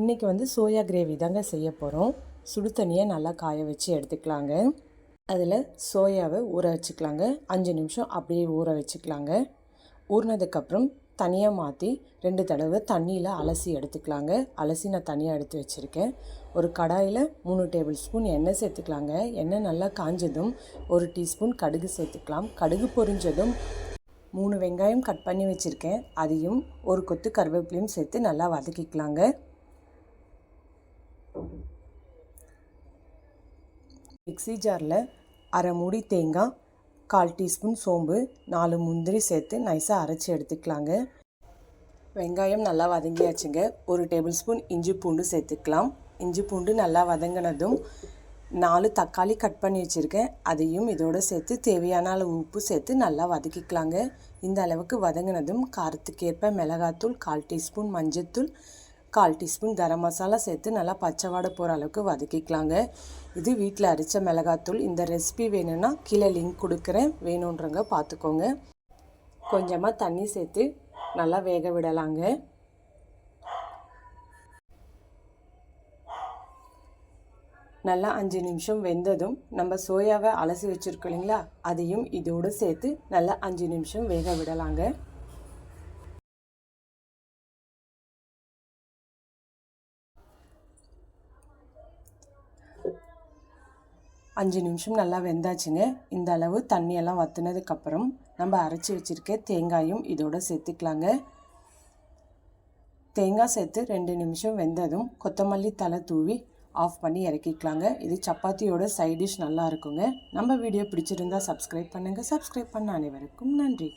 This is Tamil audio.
இன்றைக்கி வந்து சோயா கிரேவி தாங்க செய்ய போகிறோம் சுடு தண்ணியை நல்லா காய வச்சு எடுத்துக்கலாங்க. அதில் சோயாவை ஊற வச்சுக்கலாங்க. அஞ்சு நிமிஷம் அப்படியே ஊற வச்சுக்கலாங்க. ஊறினதுக்கப்புறம் தனியாக மாற்றி ரெண்டு தடவை தண்ணியில் அலசி எடுத்துக்கலாங்க. அலசி நான் தனியாக எடுத்து வச்சுருக்கேன். ஒரு கடாயில் மூணு டேபிள் ஸ்பூன் எண்ணெய் சேர்த்துக்கலாங்க. எண்ணெய் நல்லா காஞ்சதும் ஒரு டீஸ்பூன் கடுகு சேர்த்துக்கலாம். கடுகு பொரிஞ்சதும் மூணு வெங்காயம் கட் பண்ணி வச்சுருக்கேன். அதையும் ஒரு கொத்து கருவேப்பிலையும் சேர்த்து நல்லா வதக்கிக்கலாங்க. மிக்ஸி ஜாரில் அரை மூடி தேங்காய் கால் டீஸ்பூன் சோம்பு நாலு முந்திரி சேர்த்து நைஸாக அரைச்சி எடுத்துக்கலாங்க. வெங்காயம் நல்லா வதங்கியாச்சுங்க. ஒரு டேபிள் ஸ்பூன் இஞ்சி பூண்டு சேர்த்துக்கலாம். இஞ்சி பூண்டு நல்லா வதங்கினதும் நாலு தக்காளி கட் பண்ணி வச்சுருக்கேன். அதையும் இதோடு சேர்த்து தேவையான அளவு உப்பு சேர்த்து நல்லா வதக்கிக்கலாங்க. இந்த அளவுக்கு வதங்கினதும் காரத்துக்கேற்ப மிளகாத்தூள் கால் டீஸ்பூன் மஞ்சத்தூள் கால் டீஸ்பூன் கரம் மசாலா சேர்த்து நல்லா பச்சை வாடை போகிற அளவுக்கு வதக்கிக்கலாங்க. இது வீட்டில் அரைச்ச மிளகாத்தூள். இந்த ரெசிபி வேணும்னா கீழே லிங்க் கொடுக்குறேன். வேணுன்றங்க பார்த்துக்கோங்க கொஞ்சமாக தண்ணி சேர்த்து நல்லா வேக விடலாங்க. நல்லா அஞ்சு நிமிஷம் வெந்ததும் நம்ம சோயாவை அலசி வச்சுருக்கோம் இல்லைங்களா? அதையும் இதோடு சேர்த்து நல்லா அஞ்சு நிமிஷம் வேக விடலாங்க. அஞ்சு நிமிஷம் நல்லா வெந்தாச்சுங்க. இந்த அளவு தண்ணியெல்லாம் வற்றுனதுக்கப்புறம் நம்ம அரைச்சி வச்சுருக்க தேங்காயும் இதோடு சேர்த்துக்கலாங்க. தேங்காய் சேர்த்து ரெண்டு நிமிஷம் வெந்ததும் கொத்தமல்லி தலை தூவி ஆஃப் பண்ணி இறக்கிக்கலாங்க. இது சப்பாத்தியோட சைட் டிஷ் நல்லா இருக்குங்க. நம்ம வீடியோ பிடிச்சிருந்தா சப்ஸ்கிரைப் பண்ணுங்கள் சப்ஸ்கிரைப் பண்ண அனைவருக்கும் நன்றி.